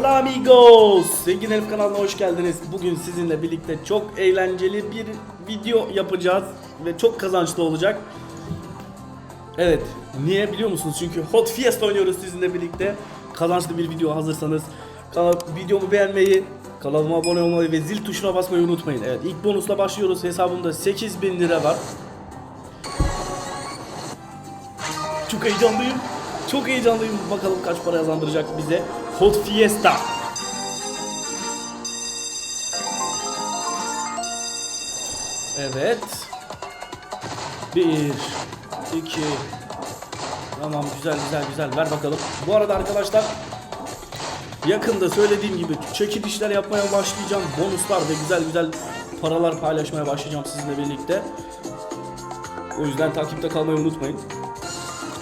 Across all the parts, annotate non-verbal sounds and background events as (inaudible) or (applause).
Hola amigos! Zengin Elif kanalına hoş geldiniz. Bugün sizinle birlikte çok eğlenceli bir video yapacağız ve çok kazançlı olacak. Evet, niye biliyor musunuz? Çünkü Hot Fiesta oynuyoruz sizinle birlikte. Kazançlı bir video hazırsanız kanal, videomu beğenmeyi, kanalıma abone olmayı ve zil tuşuna basmayı unutmayın. Evet, ilk bonusla başlıyoruz. Hesabımda 8000 lira var. Çok heyecanlıyım. Çok heyecanlıyım. Bakalım kaç para kazandıracak bize. Hot Fiesta. Evet. Bir, iki. Tamam güzel güzel güzel. Ver bakalım. Bu arada arkadaşlar yakında söylediğim gibi çekilişler yapmaya başlayacağım. Bonuslar ve güzel güzel paralar paylaşmaya başlayacağım sizinle birlikte. O yüzden takipte kalmayı unutmayın.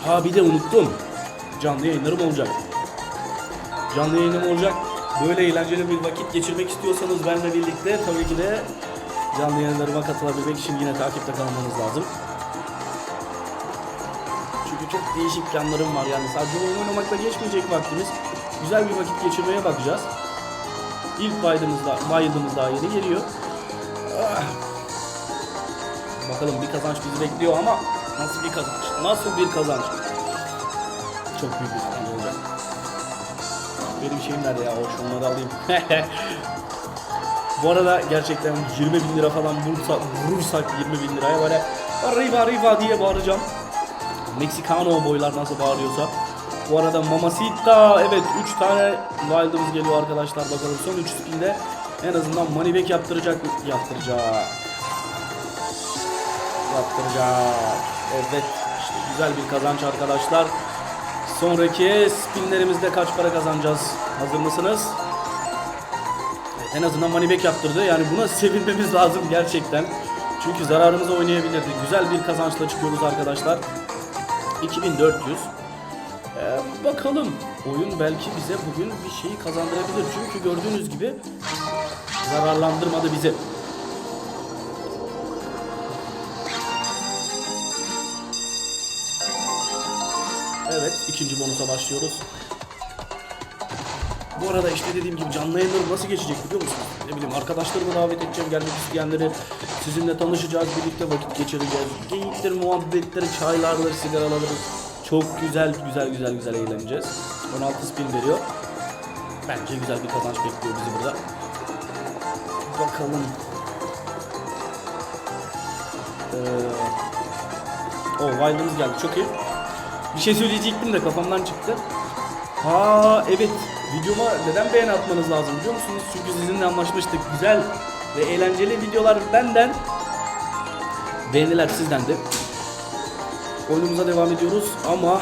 Ha bir de unuttum. Canlı yayınlarım olacak. Canlı yayınım olacak. Böyle eğlenceli bir vakit geçirmek istiyorsanız benimle birlikte tabii ki de canlı yayınlarıma katılabilmek için yine takipte kalmanız lazım. Çünkü çok değişik planlarım var yani sadece oyun oynamakla geçmeyecek vaktimiz. Güzel bir vakit geçirmeye bakacağız. İlk baydımız da, daha yeni geliyor. Ah. Bakalım bir kazanç bizi bekliyor ama nasıl bir kazanç? Nasıl bir kazanç? Çok büyük bir kazanç. Benim şeyim nerede ya? O şunları alayım. (laughs) Bu arada gerçekten 20 bin lira falan vursa, vurursak 20 bin liraya böyle arriba arriba diye bağıracağım. Meksikano boylar nasıl bağırıyorsa. Bu arada Mamacita evet 3 tane wild'ımız geliyor arkadaşlar bakalım son 3 spinde en azından money back yaptıracak yaptıracak yaptıracak evet işte güzel bir kazanç arkadaşlar sonraki spinlerimizde kaç para kazanacağız? Hazır mısınız? Evet, en azından back yaptırdı. Yani buna sevinmemiz lazım gerçekten. Çünkü zararımıza oynayabilirdi güzel bir kazançla çıkıyoruz arkadaşlar. 2400 ee, bakalım. Oyun belki bize bugün bir şeyi kazandırabilir. Çünkü gördüğünüz gibi zararlandırmadı bizi. Evet ikinci bonusa başlıyoruz. Bu arada işte dediğim gibi canlı yayınlarım nasıl geçecek biliyor musunuz? Ne bileyim arkadaşlarımı davet edeceğim gelmek isteyenleri sizinle tanışacağız birlikte vakit geçireceğiz. Geyiktir, muhabbettir, çaylardır, sigaralardır. Çok güzel güzel güzel güzel eğleneceğiz. 16 spin veriyor. Bence güzel bir kazanç bekliyor bizi burada. Bakalım. Ee, o Wild'ımız geldi çok iyi. Bir şey söyleyecektim de kafamdan çıktı. Ha evet videoma neden beğeni atmanız lazım biliyor musunuz? Çünkü sizinle anlaşmıştık. Güzel ve eğlenceli videolar benden. Beğeniler sizden de. Oyunumuza devam ediyoruz ama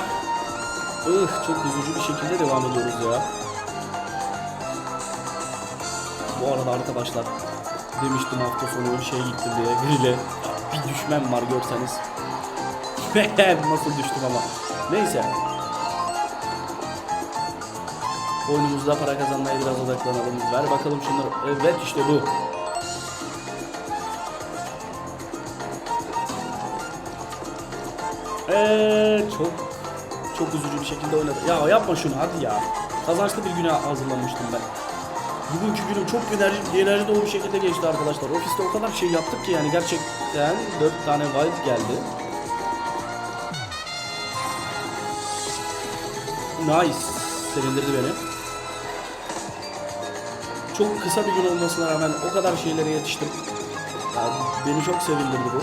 ıh, çok üzücü bir şekilde devam ediyoruz ya. Bu arada arkadaşlar demiştim hafta sonu şey gittim diye biriyle bir düşmem var görseniz. (laughs) Nasıl düştüm ama. Neyse. Oyunumuzda para kazanmaya biraz odaklanalım. Ver bakalım şunları. Evet işte bu. Eee çok çok üzücü bir şekilde oynadı. Ya yapma şunu hadi ya. Kazançlı bir güne hazırlanmıştım ben. Bugünkü günüm çok enerji, enerji dolu bir şekilde geçti arkadaşlar. Ofiste o kadar şey yaptık ki yani gerçekten 4 tane wild geldi. Nice. Sevindirdi beni. Çok kısa bir gün olmasına rağmen o kadar şeylere yetiştim. Yani beni çok sevindirdi bu.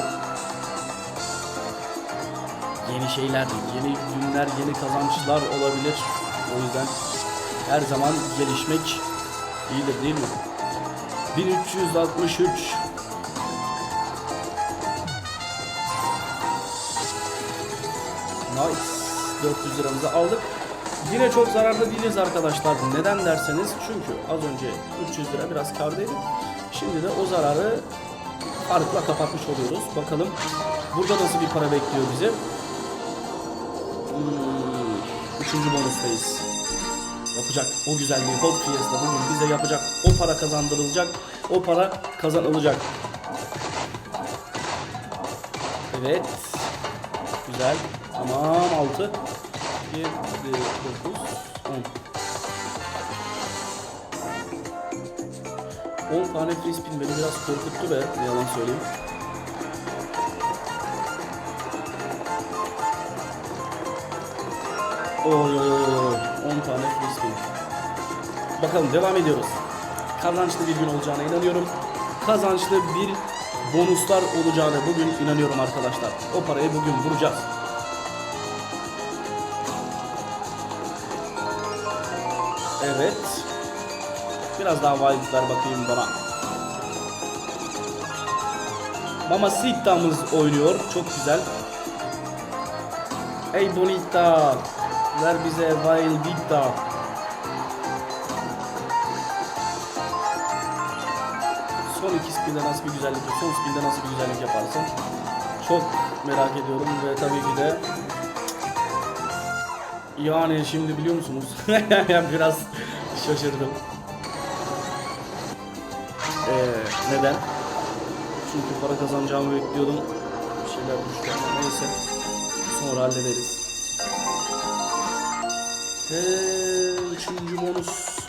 Yeni şeyler, yeni günler, yeni kazançlar olabilir. O yüzden her zaman gelişmek iyidir değil mi? 1363 Nice. 400 liramızı aldık. Yine çok zararlı değiliz arkadaşlar. Neden derseniz çünkü az önce 300 lira biraz kardaydık. Şimdi de o zararı farkla kapatmış oluyoruz. Bakalım burada nasıl bir para bekliyor bizi. Hmm, üçüncü bonustayız. Yapacak o güzelliği Hot Fiesta bugün bize yapacak. O para kazandırılacak. O para kazanılacak. Evet. Güzel. Tamam 6. 7, 9, 10. 10 tane free spin beni biraz korkuttu be. Yalan söyleyeyim. Oy oy oy oy. 10 tane free spin. Bakalım devam ediyoruz. Kazançlı bir gün olacağına inanıyorum. Kazançlı bir bonuslar olacağına bugün inanıyorum arkadaşlar. O parayı bugün vuracağız. Evet. Biraz daha wild ver bakayım bana. Mamacita'mız oynuyor. Çok güzel. Ey Bonita. Ver bize Wildita. Son iki spinde nasıl bir güzellik, son spinde nasıl bir güzellik yaparsın? Çok merak ediyorum ve tabii ki de yani şimdi biliyor musunuz? (laughs) Biraz şaşırdım. Ee, neden? Çünkü para kazanacağımı bekliyordum. Bir şeyler düştü ama neyse. Sonra hallederiz. Ee, üçüncü bonus.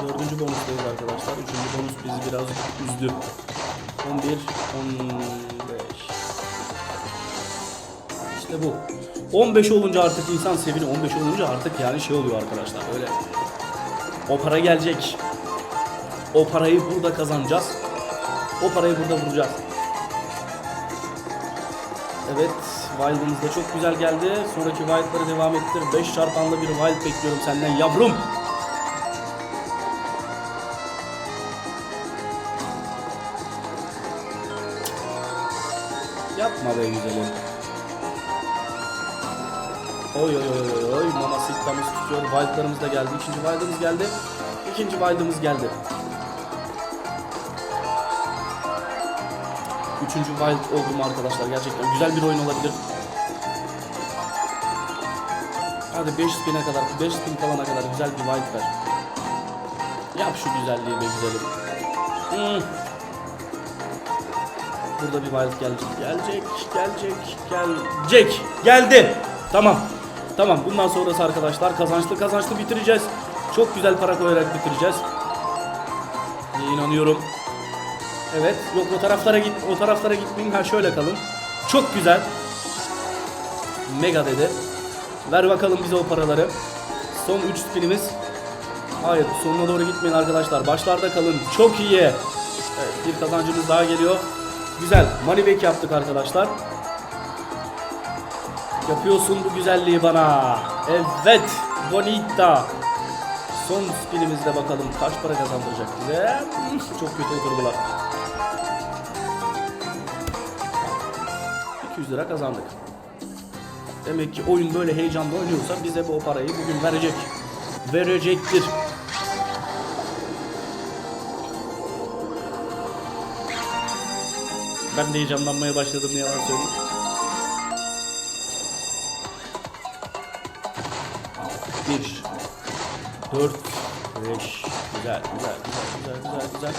Dördüncü bonustayız arkadaşlar. Üçüncü bonus bizi biraz üzdü. 11, 15. İşte bu. 15 olunca artık insan seviniyor. 15 olunca artık yani şey oluyor arkadaşlar. Öyle. O para gelecek. O parayı burada kazanacağız. O parayı burada vuracağız. Evet. Wild'ımız da çok güzel geldi. Sonraki Wild'ları devam ettir. 5 çarpanlı bir Wild bekliyorum senden yavrum. Yapma be güzelim. Oy oy oy oy oy. Mama Sitta'mız tutuyor. Wild'larımız da geldi. İkinci Wild'ımız geldi. İkinci Wild'ımız geldi. Üçüncü Wild oldum arkadaşlar. Gerçekten güzel bir oyun olabilir. Hadi 5 spin'e kadar, 5 spin kalana kadar güzel bir Wild ver. Yap şu güzelliği be güzelim. Hmm. Burada bir wild gelecek. Gelecek, gelecek, gelecek. Geldi. Tamam. Tamam. Bundan sonrası arkadaşlar kazançlı kazançlı bitireceğiz. Çok güzel para koyarak bitireceğiz. İnanıyorum. Evet. Yok o taraflara git. O taraflara gitmeyin. Ha şöyle kalın. Çok güzel. Mega dedi. Ver bakalım bize o paraları. Son 3 spinimiz. Hayır sonuna doğru gitmeyin arkadaşlar. Başlarda kalın. Çok iyi. Evet, bir kazancımız daha geliyor. Güzel. Money back yaptık arkadaşlar. Yapıyorsun bu güzelliği bana. Evet. Bonita. Son spinimizde bakalım kaç para kazandıracak bize. Çok kötü oturdular. 200 lira kazandık. Demek ki oyun böyle heyecanla oynuyorsa bize bu parayı bugün verecek. Verecektir. Ben de heyecanlanmaya başladım yalan söyleyeyim. 4, 5. Güzel, güzel, güzel, güzel, güzel, güzel.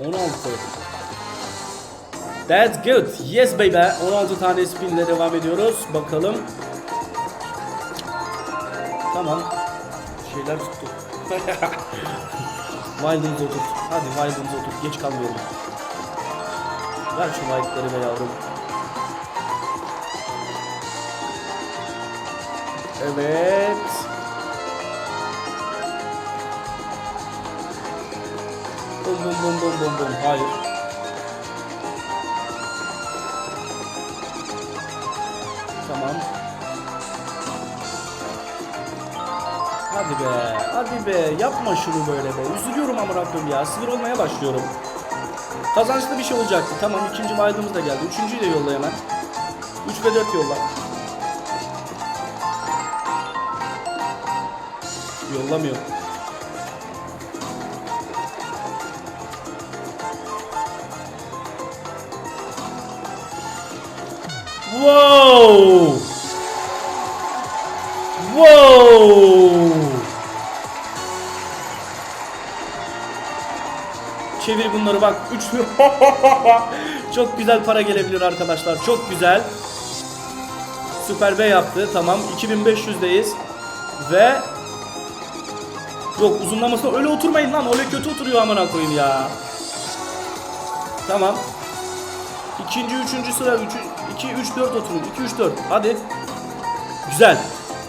10. 16. That's good. Yes baby. 16 tane spinle devam ediyoruz. Bakalım. Tamam. Şeyler tuttu. (laughs) Wild'ımızı otur. Hadi Wild'ımızı otur. Geç kalmayalım. Ver şu Wild'ları be yavrum. Evet. Bum bum bum bum bum bum. Hayır. Tamam. Hadi be, hadi be, yapma şunu böyle be. Üzülüyorum amına ya, sinir olmaya başlıyorum. Kazançlı bir şey olacaktı. Tamam, ikinci waydımız da geldi. Üçüncüyü de yolla hemen. 3 ve 4 yolla. Yollamıyor. Wow! Wow! Çevir bunları bak. 3 (laughs) Çok güzel para gelebilir arkadaşlar. Çok güzel. Süper B yaptı. Tamam. 2500'deyiz. Ve Yok uzunlamasına öyle oturmayın lan. Öyle kötü oturuyor amına koyayım ya. Tamam. İkinci, üçüncü sıra. Üçü, iki, üç, dört oturun. İki, üç, dört. Hadi. Güzel.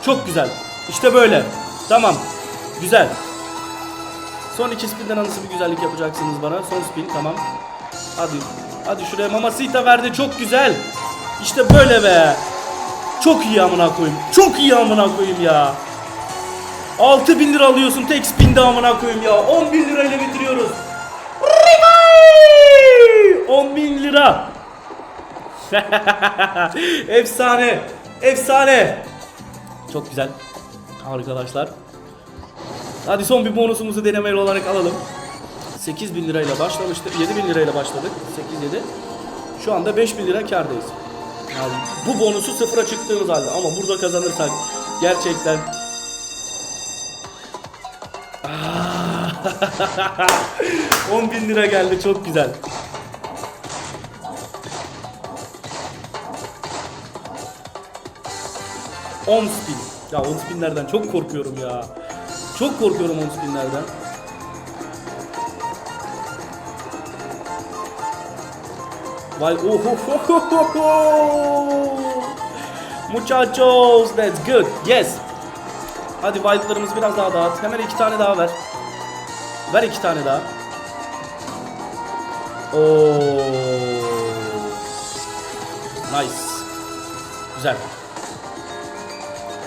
Çok güzel. İşte böyle. Tamam. Güzel. Son iki spinden nasıl bir güzellik yapacaksınız bana? Son spin tamam. Hadi. Hadi şuraya Mamacita verdi. Çok güzel. İşte böyle be. Çok iyi amına koyayım. Çok iyi amına koyayım ya. 6000 lira alıyorsun tek spinde amına koyayım ya. 10 bin lirayla bitiriyoruz. 10 bin lira. (laughs) Efsane. Efsane. Çok güzel. Arkadaşlar. Hadi son bir bonusumuzu denemeli olarak alalım. 8000 lirayla başlamıştık. 7000 lirayla başladık. 8 7. Şu anda 5000 lira kârdayız. Yani bu bonusu sıfıra çıktığımız halde ama burada kazanırsak gerçekten (laughs) 10 bin lira geldi çok güzel. On spin. Ya 10 spinlerden çok korkuyorum ya. Çok korkuyorum 10 spinlerden. Vay oh oh oh oh oh oh. Muchachos that's good. Yes. Hadi wildlarımızı biraz daha dağıt. Hemen iki tane daha ver. Ver iki tane daha. Oo. Nice. Güzel.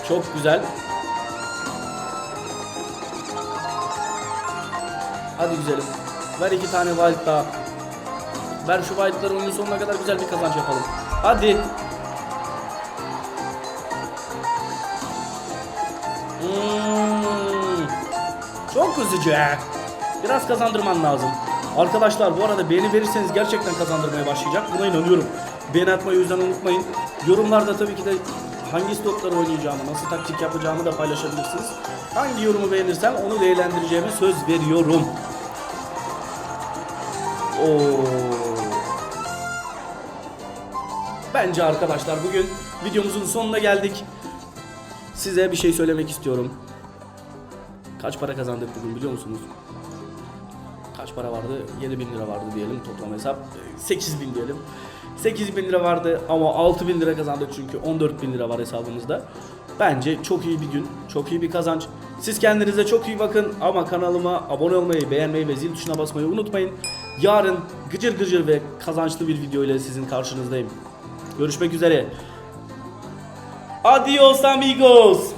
Çok güzel. Hadi güzelim. Ver iki tane wild daha. Ver şu wildları oyunun sonuna kadar güzel bir kazanç yapalım. Hadi. Çok üzücü. Biraz kazandırman lazım. Arkadaşlar bu arada beğeni verirseniz gerçekten kazandırmaya başlayacak. Buna inanıyorum. Beğeni atmayı yüzden unutmayın. Yorumlarda tabii ki de hangi stokları oynayacağımı, nasıl taktik yapacağımı da paylaşabilirsiniz. Hangi yorumu beğenirsem onu değerlendireceğime söz veriyorum. Oo. Bence arkadaşlar bugün videomuzun sonuna geldik. Size bir şey söylemek istiyorum. Kaç para kazandık bugün biliyor musunuz? Kaç para vardı? 7000 lira vardı diyelim toplam hesap. 8000 diyelim. 8000 lira vardı ama 6000 lira kazandık çünkü 14000 lira var hesabımızda. Bence çok iyi bir gün, çok iyi bir kazanç. Siz kendinize çok iyi bakın ama kanalıma abone olmayı, beğenmeyi ve zil tuşuna basmayı unutmayın. Yarın gıcır gıcır ve kazançlı bir video ile sizin karşınızdayım. Görüşmek üzere. Adios amigos.